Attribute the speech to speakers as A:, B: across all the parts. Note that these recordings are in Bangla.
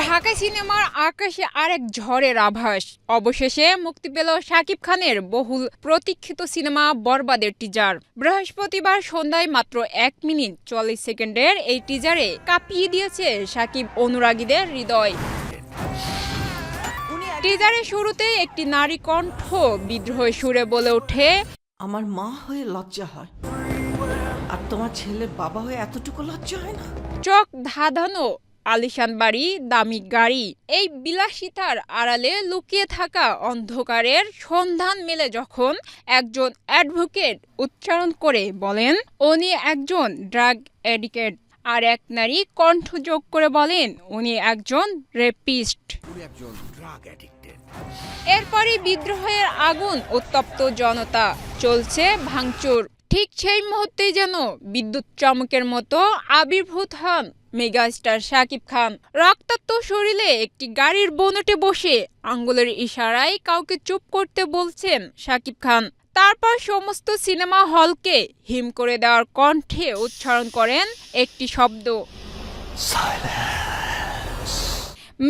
A: ঢাকা সিনেমার আকাশে আরেক ঝড়ের আভাস। অবশেষে মুক্তি পেল শাকিব খানের বহুল প্রতীক্ষিত সিনেমা বরবাদের টিজার বৃহস্পতিবার সন্ধ্যায় মাত্র এক মিনিট চল্লিশ সেকেন্ডের এই টিজারে কাঁপিয়ে দিয়েছে শাকিব অনুরাগীদের হৃদয়। টিজারের শুরুতে একটি নারী কণ্ঠ বিদ্রোহ সুরে বলে ওঠে,
B: আমার মা হয়ে লজ্জা হয়। আর তোমার ছেলের বাবা হয়ে এতটুকু লজ্জা হয় না?
A: চোখ ধাঁধানো আলিশান বাড়ি দামি গাড়ি এই বিলাসিতার আড়ালে লুকিয়ে থাকা অন্ধকারের সন্ধান মেলে যখন একজন অ্যাডভোকেট উচ্চারণ করে বলেন উনি একজন ড্রাগ এডিকেট আর এক নারী কণ্ঠ যোগ করে বলেন উনি একজন রেপিস্ট। এরপরই বিদ্রোহের আগুন উত্তপ্ত জনতা চলছে ভাঙচুর। ঠিক সেই মুহূর্তেই যেন বিদ্যুৎ চমকের মতো আবির্ভূত হন মেগাস্টার শাকিব খান। রক্তাক্ত শরীরে একটি গাড়ির বোনটে বসে আঙ্গুলের ইশারায় কাউকে চুপ করতে বলছেন শাকিব খান। তারপর সমস্ত সিনেমা হলকে হিম করে দেওয়ার কণ্ঠে উচ্চারণ করেন একটি শব্দ।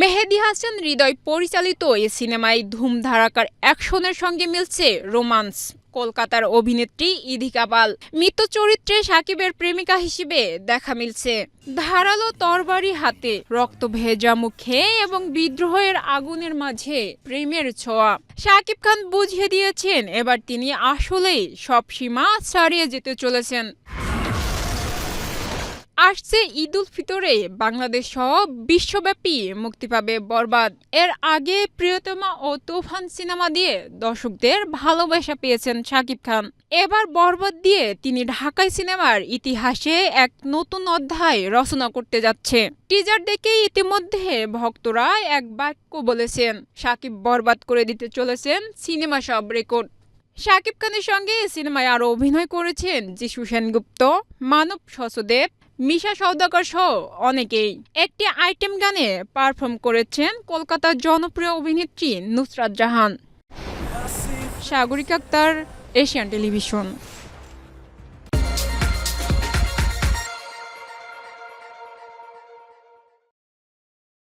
A: মেহেদি হাসান হৃদয় পরিচালিত এই সিনেমায় ধুমধারাকার অ্যাকশনের সঙ্গে মিলছে রোমান্স। কলকাতার অভিনেত্রী ইধিকা পাল। মৃত চরিত্রে সাকিবের প্রেমিকা হিসেবে দেখা মিলছে। ধারালো তরবারি হাতে রক্ত ভেজা মুখে এবং বিদ্রোহের আগুনের মাঝে প্রেমের ছোঁয়া। সাকিব খান বুঝিয়ে দিয়েছেন, এবার তিনি আসলেই সব সীমা ছাড়িয়ে যেতে চলেছেন। আসছে ঈদ উল ফিতরে। বাংলাদেশ সহ বিশ্বব্যাপী মুক্তি পাবে বরবাদ। এর আগে প্রিয়তমা ও তুফান সিনেমা দিয়ে দর্শকদের ভালোবাসা পেয়েছেন শাকিব খান। এবার বরবাদ দিয়ে তিনি ঢাকাই সিনেমার ইতিহাসে এক নতুন অধ্যায় রচনা করতে যাচ্ছে। টিজার দেখেই ইতিমধ্যে ভক্তরা এক বাক্য বলেছেন, শাকিব বরবাদ করে দিতে চলেছেন সিনেমা সব রেকর্ড। শাকিব খানের সঙ্গে সিনেমায় আরও অভিনয় করেছেন যিশু সেনগুপ্ত, মানব সচদেব মিশা সওদাগর সহ অনেকেই একটি আইটেম গানে পারফর্ম করেছেন কলকাতার জনপ্রিয় অভিনেত্রী নুসরাত জাহান। Sagorik Akhtar, Asian television.